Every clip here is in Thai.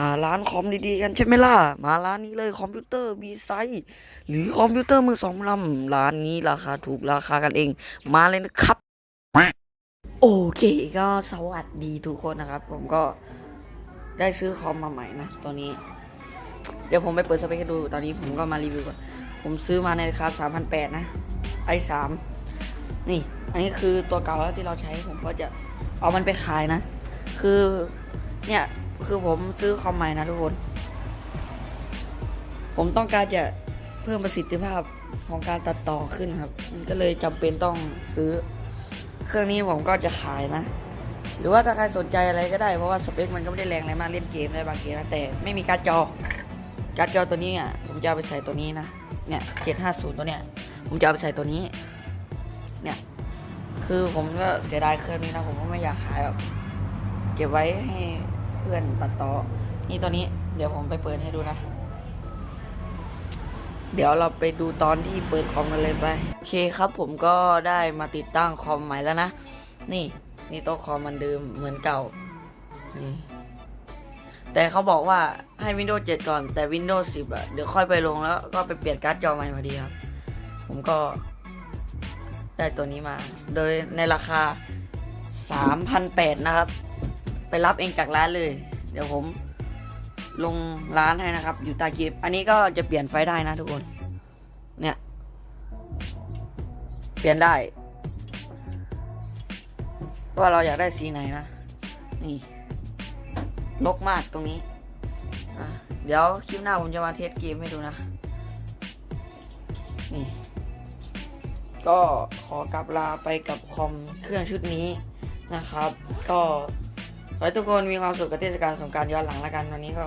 หาร้านคอมดีๆกันใช่ไหมล่ะ มาร้านนี้เลยคอมพิวเตอร์บีไซหรือคอมพิวเตอร์มือสองลำร้านนี้ราคาถูกราคากันเอง มาเลยนะครับ โอเคก็สวัสดีทุกคนนะครับ ผมก็ได้ซื้อคอมมาใหม่นะตัวนี้ เดี๋ยวผมไปเปิดสเปคให้ดู ตอนนี้ผมก็มารีวิวก่อน ผมซื้อมาในราคาสามพันแปดนะไอสามนี่ อันนี้คือตัวเก่าแล้วที่เราใช้ผมก็จะเอามันไปขายนะ คือเนี่ย คือผมซื้อคอมใหม่นะทุกคน ผมต้องการจะเพิ่มประสิทธิภาพของการตัดต่อขึ้นครับมันก็เลยจำเป็นต้องซื้อ เครื่องนี้ผมก็จะขายนะ หรือว่าถ้าใครสนใจอะไรก็ได้ เพราะว่าสเปคมันก็ไม่ได้แรงอะไรมากเล่นเกมได้บางเกมนะแต่ไม่มีการจอ การจอตัวนี้อะผมจะเอาไปใส่ตัวนี้นะ เนี่ย750ตัวเนี้ย ผมจะเอาไปใส่ตัวนี้ เนี่ย คือผมก็เสียดายเครื่องนี้นะผมก็ไม่อยากขายหรอกเก็บไว้ให้ เพื่อนตัดต่อ นี่ตัวนี้ เดี๋ยวผมไปเปิดให้ดูนะ เดี๋ยวเราไปดูตอนที่เปิดคอมกันเลยไป โอเคครับ ผมก็ได้มาติดตั้งคอมใหม่แล้วนะ นี่ นี่โต๊ะคอมมันเดิมเหมือนเก่า นี่แต่เขาบอกว่าให้ Windows 7 ก่อนแต่ Windows 10อะเดี๋ยวค่อยไปลงแล้วก็ไปเปลี่ยนการ์ดจอใหม่มาดีครับ ผมก็ได้ตัวนี้มา โดยในราคา 3,800 นะครับ ไปรับเองจากร้านเลย เดี๋ยวผมลงร้านให้นะครับ อยู่ใต้คลิป อันนี้ก็จะเปลี่ยนไฟได้นะทุกคน เนี่ย เปลี่ยนได้ว่าเราอยากได้สีไหนนะ นี่ลกมากตรงนี้ เดี๋ยวคลิปหน้าผมจะมาเทสเกมให้ดูนะ นี่ ก็ขอกลับลาไปกับคอมเครื่องชุดนี้นะครับ ก็ ขอให้ทุกคนมีความสุขกับเทศกาลสงกรารย้อนหลังแล้วกันวันนี้ก็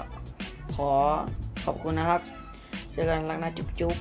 ขอขอบคุณนะครับ เจอกันรักนะจุ๊บจุ๊บ